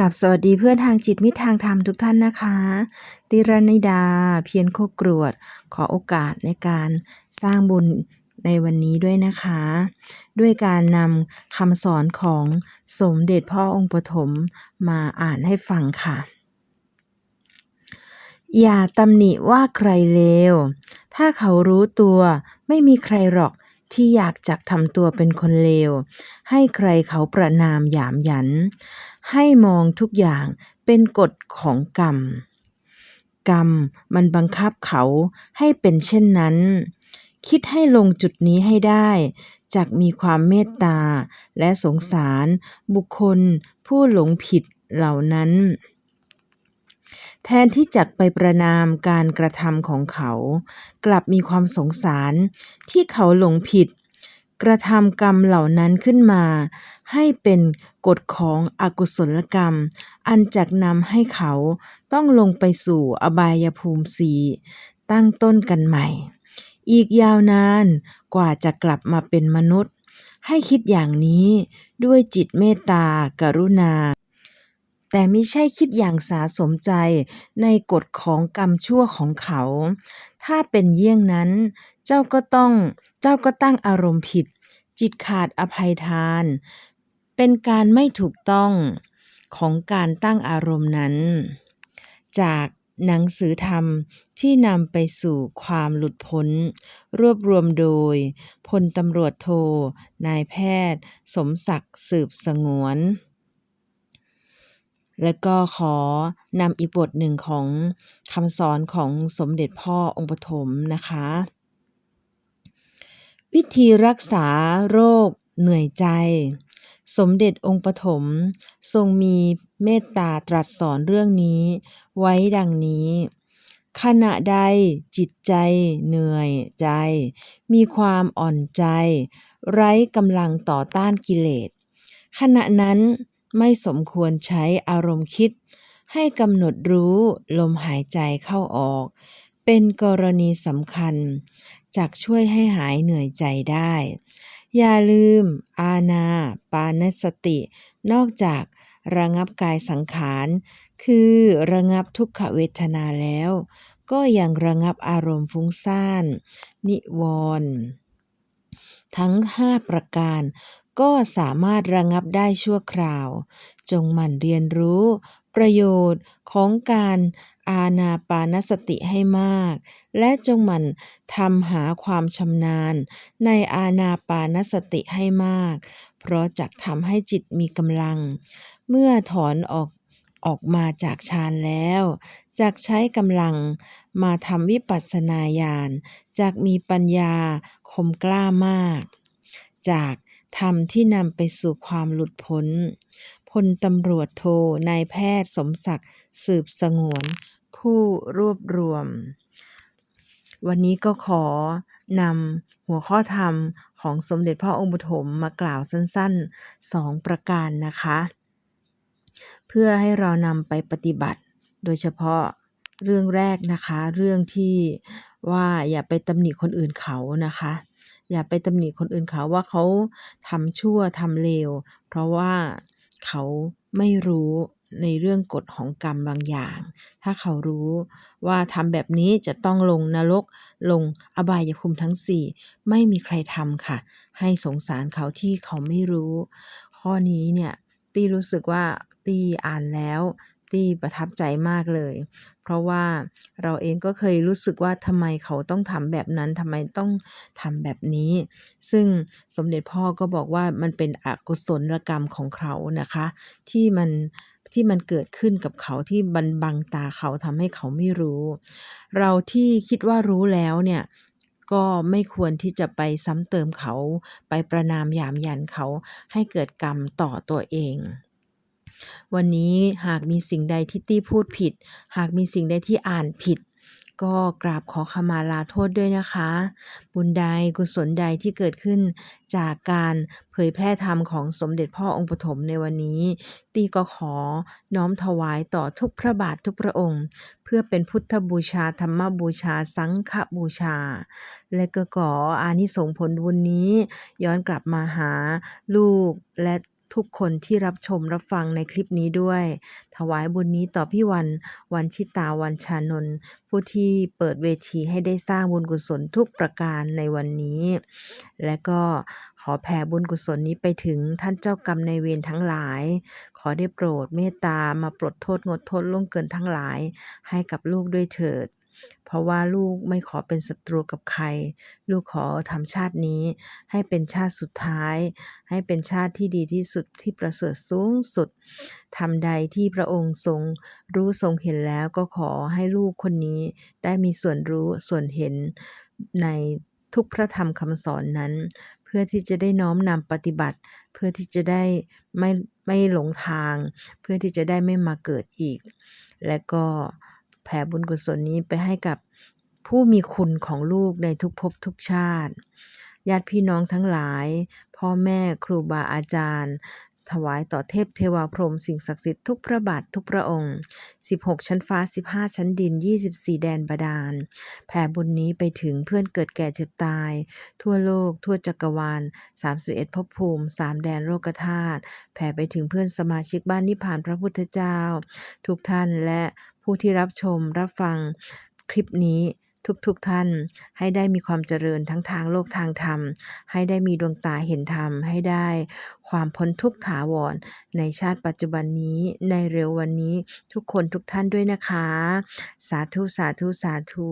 รับสวัสดีเพื่อนทางจิตมิตรทางธรรมทุกท่านนะคะติรณิดาเพียรโคกรวด ขอโอกาสในการสร้างบุญในวันนี้ด้วยนะคะ ด้วยการนำคำสอนของสมเด็จพ่อองค์ปฐมมาอ่านให้ฟังค่ะ อย่าตำหนิว่าใครเลว ถ้าเขารู้ตัวไม่มีใครหรอก ที่อยากจักทำตัวเป็นคนเลว ให้ใครเขาประนามหยามหยัน ให้มองทุกอย่างเป็นกฎของกรรม กรรมมันบังคับเขาให้เป็นเช่นนั้น คิดให้ลงจุดนี้ให้ได้จากมีความเมตตาและสงสารบุคคลผู้หลงผิดเหล่านั้น แทนที่จักไปประนามการกระทำของเขา กลับมีความสงสารที่เขาหลงผิด กระทำกรรมเหล่านั้นขึ้นมา ให้เป็นกฎของอกุศลกรรม อันจักนำให้เขาต้องลงไปสู่อบายภูมิสีตั้งต้นกันใหม่ อีกยาวนานกว่าจะกลับมาเป็นมนุษย์ ให้คิดอย่างนี้ด้วยจิตเมตตากรุณา แต่ไม่ใช่คิดอย่างสาสมใจในกฎของกรรมชั่วของเขา ถ้าเป็นเยี่ยงนั้น เจ้าก็ต้อง เจ้าก็ตั้งอารมณ์ผิด จิตขาดอภัยทาน เป็นการไม่ถูกต้องของการตั้งอารมณ์นั้น จากหนังสือธรรมที่นำไปสู่ความหลุดพ้น รวบรวมโดยพลตำรวจโท นายแพทย์ สมศักดิ์สืบสงวน และก็ขอนำอีกบทหนึ่งของคำสอนของสมเด็จพ่อองค์ปฐมนะคะ วิธีรักษาโรคเหนื่อยใจ สมเด็จองค์ปฐมทรงมีเมตตาตรัสสอนเรื่องนี้ไว้ดังนี้ ขณะใดจิตใจเหนื่อยใจ มีความอ่อนใจ ไร้กำลังต่อต้านกิเลสขณะนั้น ไม่สมควรใช้อารมณ์คิด ให้กำหนดรู้ลมหายใจเข้าออก เป็นกรณีสำคัญจากช่วยให้หายเหนื่อยใจได้ อย่าลืม อาณาปานสติ นอกจากระงับกายสังขาร คือระงับทุกขเวทนาแล้ว ก็ยังระงับอารมณ์ฟุ้งซ่าน นิวรณ์ ทั้งห้าประการ ก็สามารถระงับได้ชั่วคราว จงหมั่นเรียนรู้ ประโยชน์ของการอาณาปานสติให้มาก และจงหมั่นทำหาความชำนาญ ในอาณาปานสติให้มาก เพราะจักทำให้จิตมีกำลัง เมื่อถอนออกออกมาจากฌานแล้วจักใช้กำลัง มาทำวิปัสสนาญาณจักมีปัญญาคมกล้ามาก จากธรรมที่นำไปสู่ความหลุดพ้นพลตำรวจโทนายแพทย์สมศักดิ์สืบสงวน ผู้รวบรวม วันนี้ก็ขอนำหัวข้อธรรมของสมเด็จพ่อองค์ปฐมมากล่าวสั้นๆสองประการนะคะ เพื่อให้เรานำไปปฏิบัติ โดยเฉพาะ เรื่องแรกนะคะ เรื่องที่ว่าอย่าไปตำหนิคนอื่นเขานะคะ อย่าไปตำหนิคนอื่นเขาว่าเขาทำชั่วทำเลว เพราะว่าเขาไม่รู้ในเรื่องกฎของกรรมบางอย่าง ถ้าเขารู้ว่าทำแบบนี้จะต้องลงนรก ลงอบายภูมิทั้งสี่ไม่มีใครทำค่ะ ให้สงสารเขาที่เขาไม่รู้ ข้อนี้เนี่ยตีรู้สึกว่าตีอ่านแล้ว ตี้ประทับใจมากเลย เพราะว่าเราเองก็เคยรู้สึกว่าทำไมเขาต้องทำแบบนั้นทำไมต้องทำแบบนี้ ซึ่งสมเด็จพ่อก็บอกว่ามันเป็นอกุศลกรรมของเขานะคะ ที่มันที่มันเกิดขึ้นกับเขาที่บันบังตาเขาทำให้เขาไม่รู้ เราที่คิดว่ารู้แล้วเนี่ยก็ไม่ควรที่จะไปซ้ำเติมเขา ไปประนามยามยันเขาให้เกิดกรรมต่อตัวเอง วันนี้หากมีสิ่งใดที่ตี้พูดผิด หากมีสิ่งใดที่อ่านผิด ก็กราบขอขมาลาโทษด้วยนะคะ บุญใดกุศลใดที่เกิดขึ้นจากการเผยแพร่ธรรมของสมเด็จพ่อองค์ปฐมในวันนี้ ตีก็ขอน้อมถวายต่อทุกพระบาททุกพระองค์ เพื่อเป็นพุทธบูชาธรรมบูชาสังฆบูชา และก็ขออานิสงส์ผลบุญนี้ ย้อนกลับมาหาลูกและ ทุกคนที่รับชมรับฟังในคลิปนี้ด้วย ถวายบุญนี้ต่อพี่วันวันชิตาวันชานนท์ผู้ที่เปิดเวทีให้ได้สร้างบุญกุศลทุกประการในวันนี้ และก็ขอแผ่บุญกุศลนี้ไปถึงท่านเจ้ากรรมในเวรทั้งหลาย ขอได้โปรดเมตตามาปลดโทษงดโทษล่วงเกินทั้งหลาย ให้กับลูกด้วยเถิด เพราะว่าลูกไม่ขอเป็นศัตรูกับใคร ลูกขอทำชาตินี้ ให้เป็นชาติสุดท้าย ให้เป็นชาติที่ดีที่สุดที่ประเสริฐสูงสุดทำใดที่พระองค์ทรงรู้ทรงเห็นแล้วก็ขอให้ลูกคนนี้ได้มีส่วนรู้ส่วนเห็นในทุกพระธรรมคำสอนนั้น เพื่อที่จะได้น้อมนำปฏิบัติ เพื่อที่จะได้ไม่ไม่หลงทาง เพื่อที่จะได้ไม่มาเกิดอีก และก็ แผ่บุญกุศลนี้ไปให้กับผู้มีคุณของลูกในทุกภพทุกชาติ ญาติพี่น้องทั้งหลาย พ่อแม่ครูบาอาจารย์ ถวายต่อเทพเทวาพรหมสิ่งศักดิ์สิทธิ์ทุกพระบาททุกพระองค์ 16 ชั้นฟ้า 15 ชั้นดิน 24 แดนบาดาล แผ่บุญนี้ไปถึงเพื่อนเกิดแก่เจ็บตาย ทั่วโลก ทั่วจักรวาล 31ภพภูมิ 3 แดนโลกธาตุ แผ่ไปถึงเพื่อนสมาชิกบ้านนิพพานพระพุทธเจ้า ทุกท่านและ ผู้ที่รับชมรับฟังคลิปนี้ทุกๆทท่าน ให้ได้มีความเจริญทั้งทางโลกทางธรรม ให้ได้มีดวงตาเห็นธรรม ให้ได้ความพ้นทุกข์ถาวร ในชาติปัจจุบันนี้ในเร็ววันนี้ทุกคนทุกท่านด้วยนะคะ สาธุสาธุสาธุ